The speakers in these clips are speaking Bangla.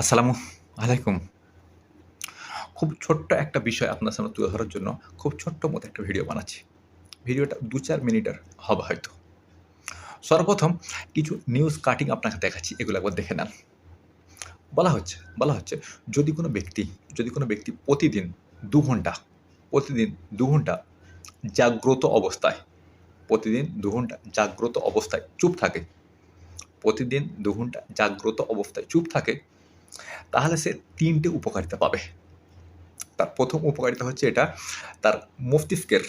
আসসালামু আলাইকুম। খুব ছোট্ট একটা বিষয় আপনার সামনে তুলে ধরার জন্য খুব ছোট্ট মতো একটা ভিডিও বানাচ্ছি। ভিডিওটা দু চার মিনিটের হবে হয়তো। সর্বপ্রথম কিছু নিউজ কাটিং আপনাকে দেখাচ্ছি, এগুলো একবার দেখে নেন। বলা হচ্ছে বলা হচ্ছে, যদি কোনো ব্যক্তি, যদি কোনো ব্যক্তি প্রতিদিন দু ঘণ্টা, প্রতিদিন দু ঘণ্টা জাগ্রত অবস্থায়, প্রতিদিন দু ঘণ্টা জাগ্রত অবস্থায় চুপ থাকে, প্রতিদিন দু ঘণ্টা জাগ্রত অবস্থায় চুপ থাকে তাহলে সে তিনটে উপকারিতা পাবে। তার প্রথম উপকারিতা হচ্ছে এটা, তার মস্তিষ্কের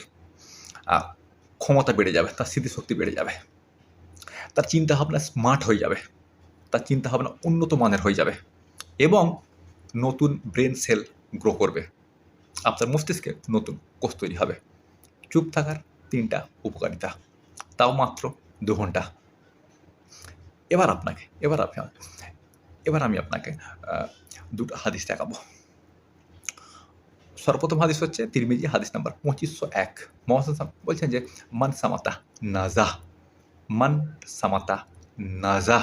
ক্ষমতা বেড়ে যাবে, তার স্মৃতিশক্তি বেড়ে যাবে। তার চিন্তাভাবনা স্মার্ট হয়ে যাবে, তার চিন্তাভাবনা উন্নত মানের হয়ে যাবে এবং নতুন ব্রেন সেল গ্রো করবে। আপনার মস্তিষ্কে নতুন কোষ তৈরি হবে। চুপ থাকার তিনটা উপকারিতা, তাও মাত্র দু ঘণ্টা। এবার আপনাকে, এবার আপনি এবার আমি আপনাকে দুটো হাদিস দেখাবো। সর্বপ্রথম হাদিস হচ্ছে তিরমিজি, হাদিস নাম্বার পঁচিশশো এক। সাল্লাম বলছেন যে, মান সামাতা নাজা, মান সামাতা নাজা।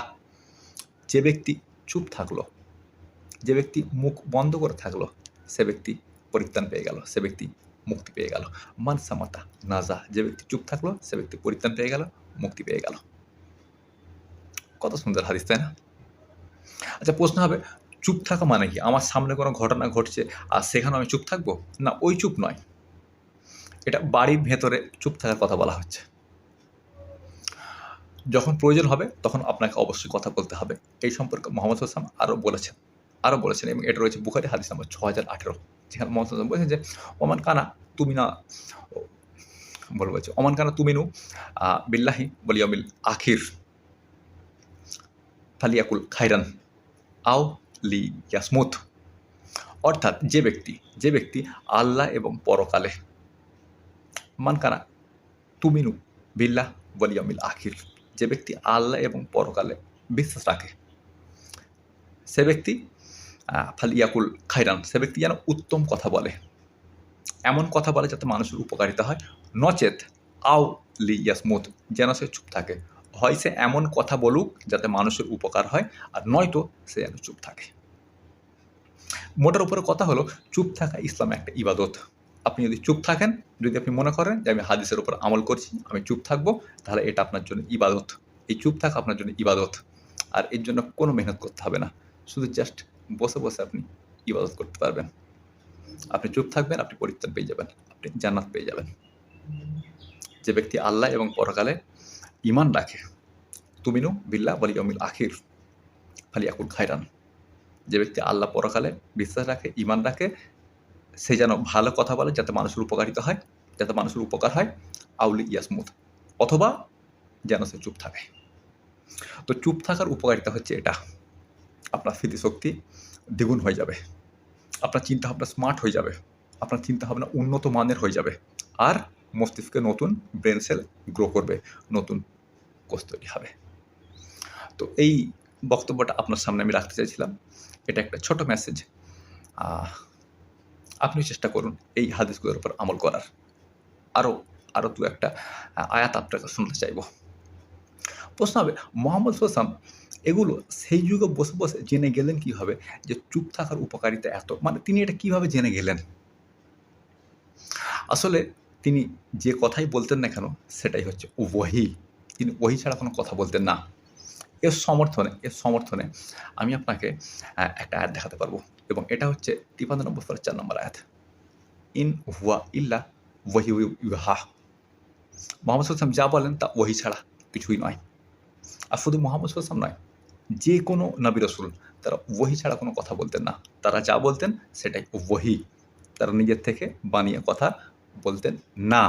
যে ব্যক্তি চুপ থাকল, যে ব্যক্তি মুখ বন্ধ করে থাকল, সে ব্যক্তি পরিত্রাণ পেয়ে গেল, সে ব্যক্তি মুক্তি পেয়ে গেল। মান সামাতা নাজা, যে ব্যক্তি চুপ থাকল, সে ব্যক্তি পরিত্রাণ পেয়ে গেল, মুক্তি পেয়ে গেল। কত সুন্দর হাদিস, তাই না? আচ্ছা প্রশ্ন হবে চুপ থাকা মানে কি? আমার সামনে কোনো ঘটনা ঘটছে আর সেখানে আমি চুপ থাকব? না ওই চুপ নয়। এটা বাড়ির ভেতরে চুপ থাকার কথা বলা হচ্ছে। যখন প্রয়োজন হবে তখন আপনাকে অবশ্যই কথা বলতে হবে। এই সম্পর্কে মোহাম্মদ হোসাম আরও বলেছেন আরও বলেছেন এবং এটা রয়েছে বুখারি হাদিস নাম্বার ছ হাজার আঠেরো যেখানে মোহাম্মদ হোসাম বলেছেন যে ওমান কানা তুমি না বলে বলছে ওমান কানা তুমিনু আহ, বিল্লাহি বলিয়মিল আখির ফালিয়াকুল খাইরান আও লি ইয়াসমুথ অর্থাৎ যে ব্যক্তি যে ব্যক্তি আল্লাহ এবং পরকালে। মানকানা তুমিনু বিল্লাহ বলিয়ামিল আখির। যে ব্যক্তি আল্লাহ এবং পরকালে বিশ্বাস রাখে। সে ব্যক্তি ফালিয়াকুল খাইরান সে ব্যক্তি যেন উত্তম কথা বলে। এমন কথা বলে যাতে মানুষের উপকারিতা হয়। নচেত আও লি ইয়াসমুথ যেন সে চুপ থাকে। হয় সে এমন কথা বলুক যাতে মানুষের উপকার হয়, আর নয়তো সে যেন চুপ থাকে। মোটার উপরে কথা হলো, চুপ থাকা ইসলামে একটা ইবাদত। আপনি যদি চুপ থাকেন, যদি আপনি মনে করেন যে আমি হাদিসের উপর আমল করছি, আমি চুপ থাকব, তাহলে এটা আপনার জন্য ইবাদত। এই চুপ থাকা আপনার জন্য ইবাদত। আর এর জন্য কোনো মেহনত করতে হবে না। শুধু জাস্ট বসে বসে আপনি ইবাদত করতে পারবেন। আপনি চুপ থাকবেন, আপনি পরিত্রাণ পেয়ে যাবেন, আপনি জান্নাত পেয়ে যাবেন। যে ব্যক্তি আল্লাহ এবং পরকালে ইমান রাখে তুমিনু বিল্লা বলি অমিল আখির ফালি আকুল খাইরান যে ব্যক্তি আল্লাহ পরকালে বিশ্বাস রাখে ইমান রাখে সে যেন ভালো কথা বলে, যাতে মানুষের উপকারিতা হয়, যাতে মানুষের উপকার হয়, আউলি ইয়াসমুদ অথবা যেন সে চুপ থাকে। তো চুপ থাকার উপকারিতা হচ্ছে এটা। আপনার স্মৃতিশক্তি দ্বিগুণ হয়ে যাবে। আপনার চিন্তাভাবনা স্মার্ট হয়ে যাবে। আপনার চিন্তাভাবনা উন্নত মানের হয়ে যাবে। আর মস্তিষ্কে নতুন ব্রেন সেল গ্রো করবে। নতুন কোষ তৈরি হবে তো এই বক্তব্যটা আপনার সামনে আমি রাখতে চাইছিলাম। এটা একটা ছোট মেসেজ আপনি চেষ্টা করুন এই হাদিসগুলোর উপর আমল করার। আরও আরও দু একটা আয়াত আপনার কাছে শুনতে চাইব। প্রশ্ন হবে, মোহাম্মদ সোসাম এগুলো সেই যুগে বসে বসে জেনে গেলেন কীভাবে যে চুপ থাকার উপকারিতা এত? মানে তিনি এটা কীভাবে জেনে গেলেন? আসলে তিনি যে কথাই বলতেন না কেন, সেটাই হচ্ছে ওহি তিনি ওহি ছাড়া কোনো কথা বলতেন না। এর সমর্থনে এর সমর্থনে আমি আপনাকে একটা আয়াত দেখাতে পারব এবং এটা হচ্ছে তিপান্ন নম্বর চার নম্বর আয়াত। ইন হুয়া ইল্লা ওহি ইউহা মোহাম্মদ সাল্লাম যা বলেন তা ওহি ছাড়া কিছুই নয়। আর শুধু মোহাম্মদ সাল্লাম নয়, যে কোনো নবী রসুল তারা ওহি ছাড়া কোনো কথা বলতেন না। তারা যা বলতেন সেটাই ওহি। তারা নিজের থেকে বানিয়ে কথা বলতেন না।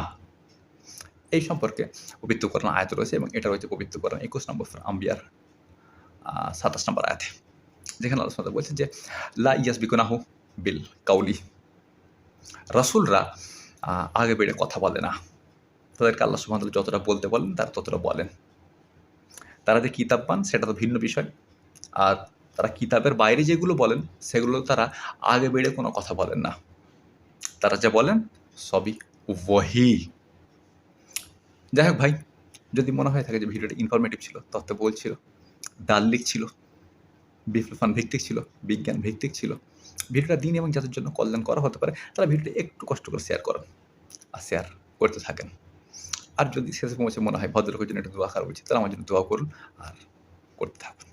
এই সম্পর্কে পবিত্রকরণ আয়াত রয়েছে এবং এটা রয়েছে পবিত্রকরণ একুশ নম্বর আম্বিয়ার সাতাশ নম্বর আয়াতে। যেখানে আলোচনা বলছে যে, লা ইয়াস বিকুনাহু বিল কাউলি। রাসুলরা আগে বেড়ে কথা বলে না। তাদেরকে আল্লাহ সুবহান যতটা বলতে বলেন, তারা ততটা বলেন। তারা যে কিতাব পান, সেটা তো ভিন্ন বিষয়। আর তারা কিতাবের বাইরে যেগুলো বলেন, সেগুলো তারা আগে বেড়ে কোনো কথা বলেন না। তারা যা বলেন, সবই ওহি যাই হোক ভাই, যদি মনে হয় থাকে যে ভিডিওটা ইনফরমেটিভ ছিল তথ্য বলছিল ডাল লিক ছিল বিপ্লবান ভিত্তিক ছিল, বিজ্ঞান ভিত্তিক ছিল, ভিডিওটা দিন এবং যাদের জন্য কল্যাণ করা হতে পারে, তারা ভিডিওটা একটু কষ্ট করে শেয়ার করুন আর শেয়ার করতে থাকেন। আর যদি শেষে পৌঁছে মনে হয় ভদ্রলোকের জন্য একটু দোয়া করা উচিত তাহলে আমার জন্য দোয়া করুন আর করতে থাকুন।